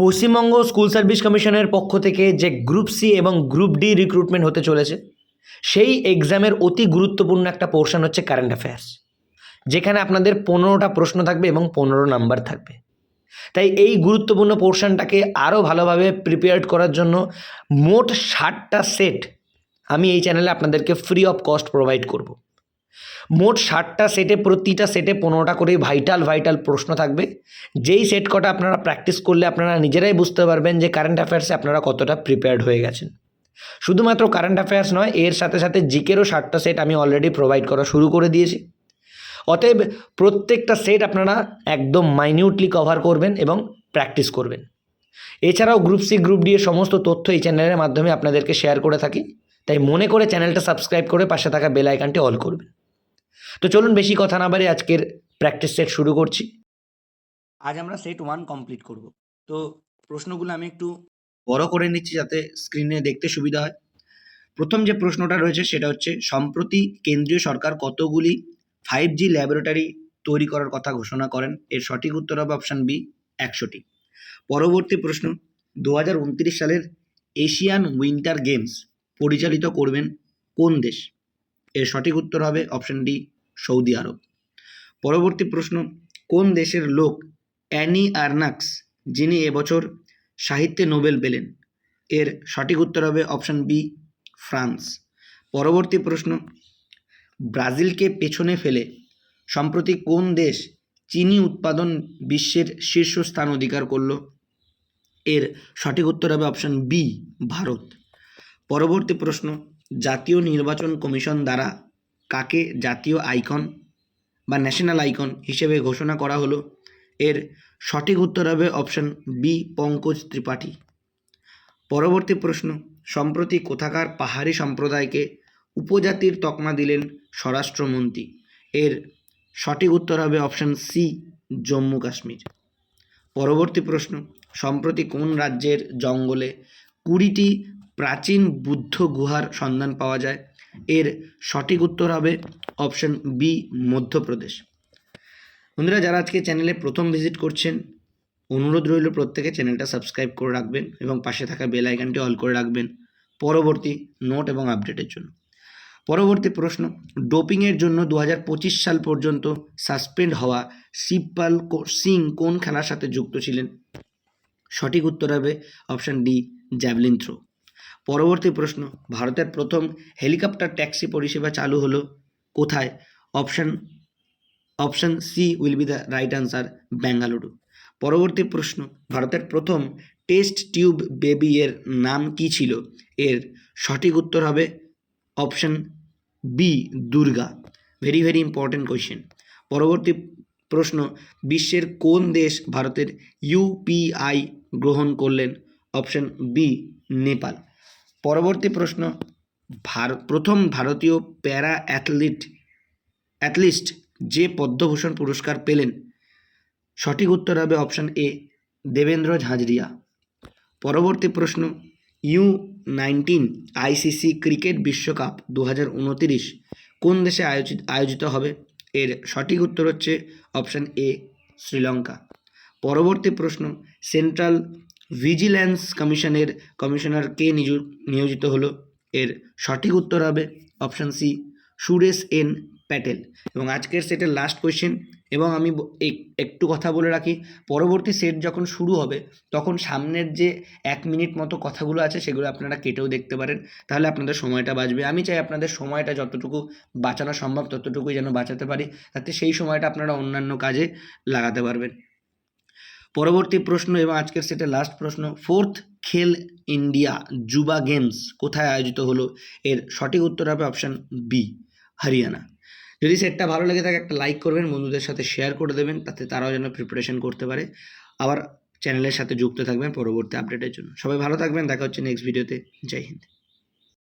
Paschimbanga school service কমিশনের পক্ষ থেকে যে গ্রুপ সি এবং গ্রুপ ডি রিক্রুটমেন্ট হতে চলেছে, সেই এক্সামের অতি গুরুত্বপূর্ণ একটা পোর্শন হচ্ছে কারেন্ট অ্যাফেয়ার্স যেখানে আপনাদের পনেরোটা প্রশ্ন থাকবে এবং পনেরো নাম্বার থাকবে। তাই এই গুরুত্বপূর্ণ পোর্শনটাকে আরও ভালোভাবে প্রিপেয়ার্ড করার জন্য মোট ষাটটা সেট আমি এই চ্যানেলে আপনাদেরকে ফ্রি অফ কস্ট প্রোভাইড করব। মোট ষাটটা সেটে, প্রতিটা সেটে পনেরোটা করে ভাইটাল ভাইটাল প্রশ্ন থাকবে। যেই সেট কটা আপনারা প্র্যাকটিস করলে আপনারা নিজেরাই বুঝতে পারবেন যে কারেন্ট অ্যাফেয়ার্সে আপনারা কতটা প্রিপেয়ার্ড হয়ে গেছেন। শুধুমাত্র কারেন্ট অ্যাফেয়ার্স নয়, এর সাথে সাথে জিকেরও ষাটটা সেট আমি অলরেডি প্রোভাইড করা শুরু করে দিয়েছি। অতএব প্রত্যেকটা সেট আপনারা একদম মাইনিউটলি কভার করবেন এবং প্র্যাকটিস করবেন। এছাড়াও গ্রুপ সি গ্রুপ ডি এর সমস্ত তথ্য এই চ্যানেলের মাধ্যমে আপনাদেরকে শেয়ার করে থাকি। তাই মনে করে চ্যানেলটা সাবস্ক্রাইব করে পাশে থাকা বেল আইকনটি অল করবেন। তো চলুন বেশি কথা না বাড়ি আজকের প্র্যাকটিস সেট শুরু করছি। আজ আমরা সেট ওয়ান কমপ্লিট করব। তো প্রশ্নগুলো আমি একটু বড় করে নিচ্ছি যাতে স্ক্রিনে দেখতে সুবিধা হয়। প্রথম যে প্রশ্নটা রয়েছে সেটা হচ্ছে, সম্প্রতি কেন্দ্রীয় সরকার কতগুলি ফাইভ জি ল্যাবরেটরি তৈরি করার কথা ঘোষণা করেন? এর সঠিক উত্তর হবে অপশান বি একশোটি। পরবর্তী প্রশ্ন দু হাজার উনত্রিশ সালের এশিয়ান উইন্টার গেমস পরিচালিত করবেন কোন দেশ? এর সঠিক উত্তর হবে অপশান ডি সৌদি আরব। পরবর্তী প্রশ্ন, কোন দেশের লোক অ্যানি আর্নাক্স, যিনি এবছর সাহিত্যে নোবেল পেলেন? এর সঠিক উত্তর হবে অপশান বি ফ্রান্স। পরবর্তী প্রশ্ন, ব্রাজিলকে পেছনে ফেলে সম্প্রতি কোন দেশ চিনি উৎপাদন বিশ্বের শীর্ষস্থান অধিকার করল? এর সঠিক উত্তর হবে অপশান বি ভারত। পরবর্তী প্রশ্ন জাতীয় নির্বাচন কমিশন দ্বারা কাকে জাতীয় আইকন বা ন্যাশনাল আইকন হিসেবে ঘোষণা করা হলো, এর সঠিক উত্তর হবে অপশান বি, পঙ্কজ ত্রিপাঠী। পরবর্তী প্রশ্ন, সম্প্রতি কোথাকার পাহাড়ি সম্প্রদায়কে উপজাতির তকমা দিলেন স্বরাষ্ট্রমন্ত্রী? এর সঠিক উত্তর হবে অপশান সি, জম্মু কাশ্মীর। পরবর্তী প্রশ্ন, সম্প্রতি কোন রাজ্যের জঙ্গলে কুড়িটি প্রাচীন বুদ্ধ গুহার সন্ধান পাওয়া যায়। এর সঠিক উত্তর হবে অপশন বি, মধ্যপ্রদেশ। বন্ধুরা, যারা আজকে চ্যানেলে প্রথম ভিজিট করছেন, অনুরোধ রইল প্রত্যেকে চ্যানেলটা সাবস্ক্রাইব করে রাখবেন এবং পাশে থাকা বেল আইকনটি অল করে রাখবেন পরবর্তী নোট এবং আপডেটের জন্য। পরবর্তী প্রশ্ন, ডোপিংয়ের জন্য দু হাজার পঁচিশ সাল পর্যন্ত সাসপেন্ড হওয়া শিবপাল সিং কোন খেলার সাথে যুক্ত ছিলেন? সঠিক উত্তর হবে অপশান ডি, জ্যাভলিন থ্রো। পরবর্তী প্রশ্ন, ভারতের প্রথম হেলিকপ্টার ট্যাক্সি পরিষেবা চালু হলো কোথায়? Option option C will be the right answer Bengaluru পরবর্তী প্রশ্ন, ভারতের প্রথম টেস্ট টিউব বেবি এর নাম কি ছিল? এর সঠিক উত্তর হবে option B Durga. Very very important question পরবর্তী প্রশ্ন, বিশ্বের কোন দেশ ভারতের ইউপিআই গ্রহণ করলেন? Option B Nepal. পরবর্তী প্রশ্ন ভারত প্রথম ভারতীয় প্যারা অ্যাথলিট, অ্যাথলিস্ট যে পদ্মভূষণ পুরস্কার পেলেন? সঠিক উত্তর হবে অপশান এ, দেবেন্দ্র ঝাঁঝরিয়া। পরবর্তী প্রশ্ন, ইউ নাইনটিন আইসিসি ক্রিকেট বিশ্বকাপ দু কোন দেশে আয়োজিত আয়োজিত হবে? এর সঠিক উত্তর হচ্ছে অপশান এ, শ্রীলঙ্কা। পরবর্তী প্রশ্ন, সেন্ট্রাল ভিজিল্যান্স কমিশনের কমিশনার কে নিযু- নিয়োজিত হলো। এর সঠিক উত্তর হবে option C Suresh N Patel. এবং আজকের সেটের লাস্ট কোয়েশ্চেন এবং আমি এক- একটু কথা বলে রাখি, পরবর্তী সেট যখন শুরু হবে, তখন সামনের যে এক মিনিট মতো কথাগুলো আছে, সেগুলো আপনারা কেটেও দেখতে পারেন। তাহলে আপনাদের সময়টা বাঁচবে। আমি চাই আপনাদের সময়টা যতটুকু বাঁচানো সম্ভব, ততটুকুই যেন বাঁচাতে পারি। তাতে সেই সময়টা আপনারা অন্যান্য কাজে লাগাতে পারবেন। পরবর্তী প্রশ্ন এবং আজকের সেটে লাস্ট প্রশ্ন ফোর্থ খেল ইন্ডিয়া যুবা গেমস কোথায় আয়োজিত হলো? এর সঠিক উত্তর হবে অপশান বি হরিয়ানা যদি সেটটা ভালো লেগে থাকে একটা লাইক করবেন, বন্ধুদের সাথে শেয়ার করে দেবেন, তাতে তারাও যেন প্রিপারেশন করতে পারে। আবার চ্যানেলের সাথে যুক্ত থাকবেন পরবর্তী আপডেটের জন্য। সবাই ভালো থাকবেন, দেখা হচ্ছে নেক্সট ভিডিওতে জয় হিন্দ।